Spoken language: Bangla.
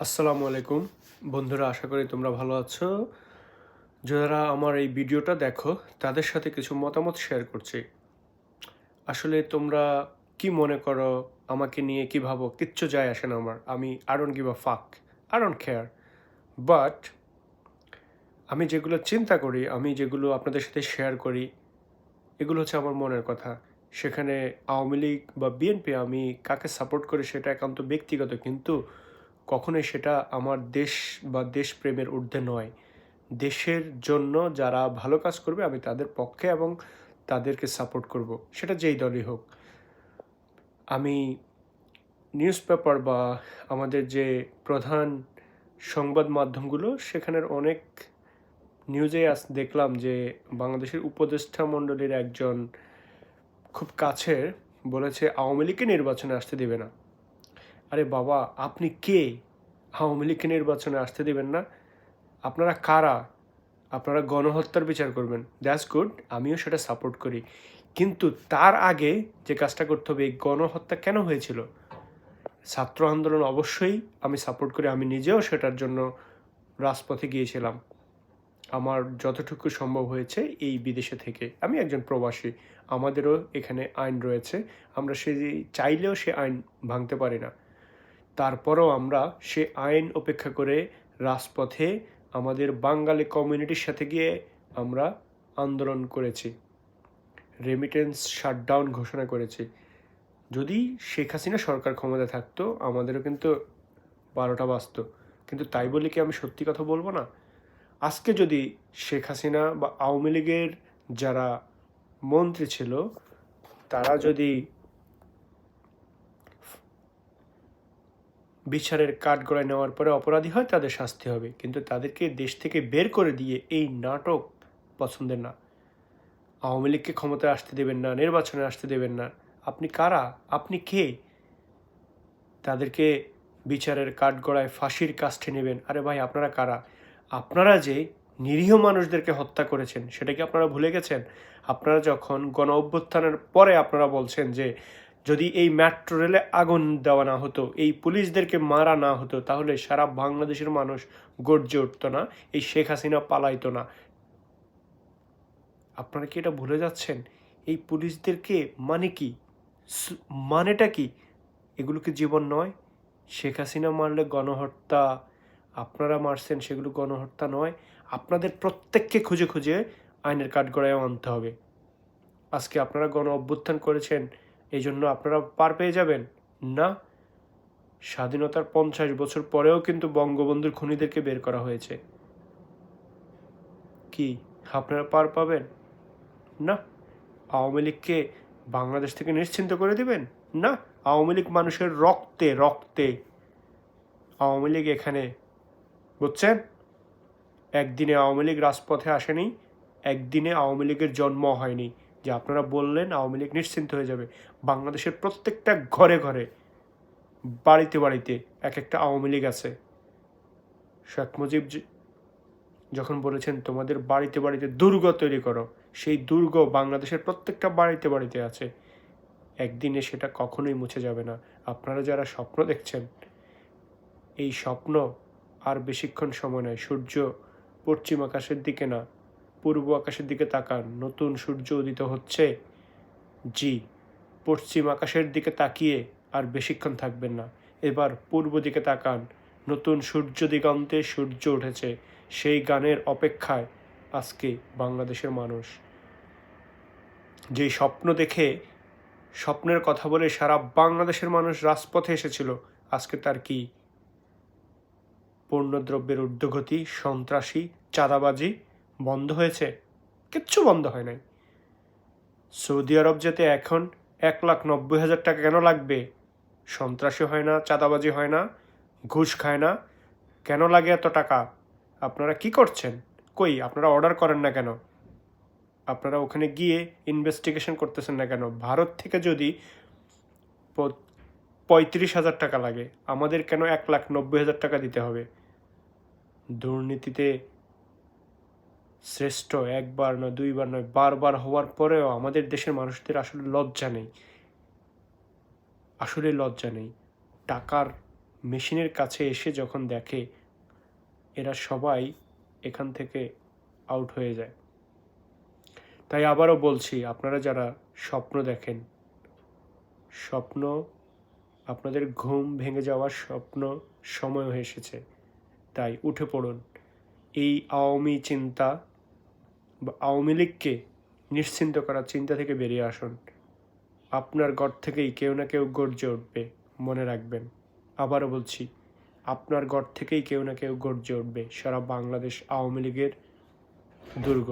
আসসালামু আলাইকুম। বন্ধুরা, আশা করি তোমরা ভালো আছো। যারা আমার এই ভিডিওটা দেখো, তাদের সাথে কিছু মতামত শেয়ার করছি। আসলে তোমরা কি মনে করো, আমাকে নিয়ে কি ভাবো? কিচ্ছু যায় আসে না আমার। আমি আই ডোন্ট গিভ আ ফাক আই ডোন্ট কেয়ার বাট আমি যেগুলো চিন্তা করি, আমি যেগুলো আপনাদের সাথে শেয়ার করি, এগুলো হচ্ছে আমার মনের কথা। সেখানে আওয়ামী লীগ বা বিএনপি আমি কাকে সাপোর্ট করি সেটা একান্ত ব্যক্তিগত। কিন্তু কখনোই সেটা আমার দেশ বা দেশপ্রেমের ঊর্ধ্বে নয়। দেশের জন্য যারা ভালো কাজ করবে, আমি তাদের পক্ষে এবং তাদেরকে সাপোর্ট করব। সেটা যেই দলই হোক। আমি নিউজ পেপার বা আমাদের যে প্রধান সংবাদ মাধ্যমগুলো, সেখানের অনেক নিউজে আস দেখলাম যে বাংলাদেশের উপদেষ্টা মণ্ডলীর একজন খুব কাছের বলেছে, আওয়ামী লীগকে নির্বাচনে আসতে দেবে না। আরে বাবা, আপনি কে? আওয়ামী লীগকে নির্বাচনে আসতে দেবেন না। আপনারা কারা? আপনারা গণহত্যার বিচার করবেন। দ্যাটস গুড আমিও সেটা সাপোর্ট করি। কিন্তু তার আগে যে কাজটা করতে হবে, এই গণহত্যা কেন হয়েছিল? ছাত্র আন্দোলন অবশ্যই আমি সাপোর্ট করি, আমি নিজেও সেটার জন্য রাজপথে গিয়েছিলাম। আমার যতটুকু সম্ভব হয়েছে এই বিদেশে থেকে। আমি একজন প্রবাসী, আমাদেরও এখানে আইন রয়েছে। আমরা সে চাইলেও সে আইন ভাঙতে পারি না। তারপরও আমরা সে আইন উপেক্ষা করে রাজপথে আমাদের বাঙালি কমিউনিটির সাথে গিয়ে আমরা আন্দোলন করেছি। রেমিটেন্স শাটডাউন ঘোষণা করেছি। যদি শেখ হাসিনা সরকার ক্ষমতা থাকতো, আমাদেরও কিন্তু বারোটা বাজতো কিন্তু তাই বলে কি আমি সত্যি কথা বলব না? আজকে যদি শেখ হাসিনা বা আওয়ামী লীগের যারা মন্ত্রী ছিল, তারা যদি বিচারের কাঠগড়ায় নেওয়ার পরে অপরাধী হয়, তাদের শাস্তি হবে। কিন্তু তাদেরকে দেশ থেকে বের করে দিয়ে এই নাটক পছন্দের না। আওয়ামী লীগকে ক্ষমতায় আসতে দেবেন না, নির্বাচনে আসতে দেবেন না। আপনি কারা? আপনি কে? তাদেরকে বিচারের কাঠগড়ায় ফাঁসির কাষ্ঠে নেবেন। আরে ভাই, আপনারা কারা? আপনারা যে নিরীহ মানুষদেরকে হত্যা করেছেন, সেটা কি আপনারা ভুলে গেছেন? আপনারা যখন গণ অভ্যুত্থানের পরে আপনারা বলছেন যে যদি এই মেট্রো রেলে আগুন দেওয়া না হতো, এই পুলিশদেরকে মারা না হতো, তাহলে সারা বাংলাদেশের মানুষ গর্জে উঠতো না, এই শেখ হাসিনা পালাইতো না। আপনারা কি এটা ভুলে যাচ্ছেন? এই পুলিশদেরকে মানে কি? মানেটা কি? এগুলো কি জীবন নয়? শেখ হাসিনা মারলে গণহত্যা, আপনারা মারছেন সেগুলো গণহত্যা নয়। আপনাদের প্রত্যেককে খুঁজে খুঁজে আইনের কাঠগড়ায় আনতে হবে। আজকে আপনারা গণ অভ্যুত্থান করেছেন এই জন্য আপনারা পার পেয়ে যাবেন। না, স্বাধীনতার পঞ্চাশ বছর পরেও কিন্তু বঙ্গবন্ধুর খুনিদেরকে বের করা হয়েছে। কি, আপনারা পার পাবেন? না, আওয়ামী লীগকে বাংলাদেশ থেকে নিশ্চিন্ত করে দিবেন? না, আওয়ামী লীগ মানুষের রক্তে রক্তে। আওয়ামী লীগ এখানে, বুঝছেন? একদিনে আওয়ামী লীগ রাজপথে আসেনি, একদিনে আওয়ামী লীগের জন্ম হয়নি। যে আপনারা বললেন আওয়ামী লীগ নিশ্চিন্ত হয়ে যাবে। বাংলাদেশের প্রত্যেকটা ঘরে ঘরে, বাড়িতে বাড়িতে এক একটা আওয়ামী লীগ আছে। শেখ মুজিব যখন বলেছেন, তোমাদের বাড়িতে বাড়িতে দুর্গ তৈরি করো। সেই দুর্গ বাংলাদেশের প্রত্যেকটা বাড়িতে বাড়িতে আছে। একদিনে সেটা কখনোই মুছে যাবে না। আপনারা যারা স্বপ্ন দেখছেন, এই স্বপ্ন আর বেশিক্ষণ সময় নয়, সূর্য পশ্চিম আকাশের দিকে না পূর্ব আকাশের দিকে তাকান। নতুন সূর্য উদিত হচ্ছে। জি, পশ্চিম আকাশের দিকে তাকিয়ে আর বেশিক্ষণ থাকবেন না। এবার পূর্ব দিকে তাকান। নতুন সূর্য দিগন্তে সূর্য উঠেছে। সেই গানের অপেক্ষায় আজকে বাংলাদেশের মানুষ। যেই স্বপ্ন দেখে স্বপ্নের কথা বলে সারা বাংলাদেশের মানুষ রাজপথে এসেছিল, আজকে তার কি? পণ্যদ্রব্যের ঊর্ধ্বগতি, সন্ত্রাসী, চাঁদাবাজি বন্ধ হয়েছে। কিচ্ছু বন্ধ হয় নাই। সৌদি আরব যেতে এখন এক লাখ নব্বই হাজার টাকা কেন লাগবে? সন্ত্রাসী হয় না, চাঁদাবাজি হয় না, ঘুষ খায় না। কেন লাগে এত টাকা? আপনারা কি করছেন? কই, আপনারা অর্ডার করেন না কেন? আপনারা ওখানে গিয়ে ইনভেস্টিগেশন করতেছেন না কেন? ভারত থেকে যদি পঁয়ত্রিশ হাজার টাকা লাগে, আমাদের কেন এক লাখ নব্বই হাজার টাকা দিতে হবে? দুর্নীতিতে শ্রেষ্ঠ, একবার নয়, দুইবার নয়, বারবার হওয়ার পরেও আমাদের দেশের মানুষদের আসলে লজ্জা নেই। আসলে লজ্জা নেই। টাকার মেশিনের কাছে এসে যখন দেখে, এরা সবাই এখান থেকে আউট হয়ে যায়। তাই আবারও বলছি, আপনারা যারা স্বপ্ন দেখেন, স্বপ্ন, আপনাদের ঘুম ভেঙে যাওয়ার স্বপ্ন সময় হয়ে এসেছে, তাই উঠে পড়ুন। এই আওয়ামী চিন্তা বা আওয়ামী লীগকে নিশ্চিন্ত করার চিন্তা থেকে বেরিয়ে আসুন। আপনার ঘর থেকেই কেউ না কেউ গর্জে উঠবে, মনে রাখবেন। আবারও বলছি, আপনার ঘর থেকেই কেউ না কেউ গর্জে উঠবে। সারা বাংলাদেশ আওয়ামী লীগের দুর্গ।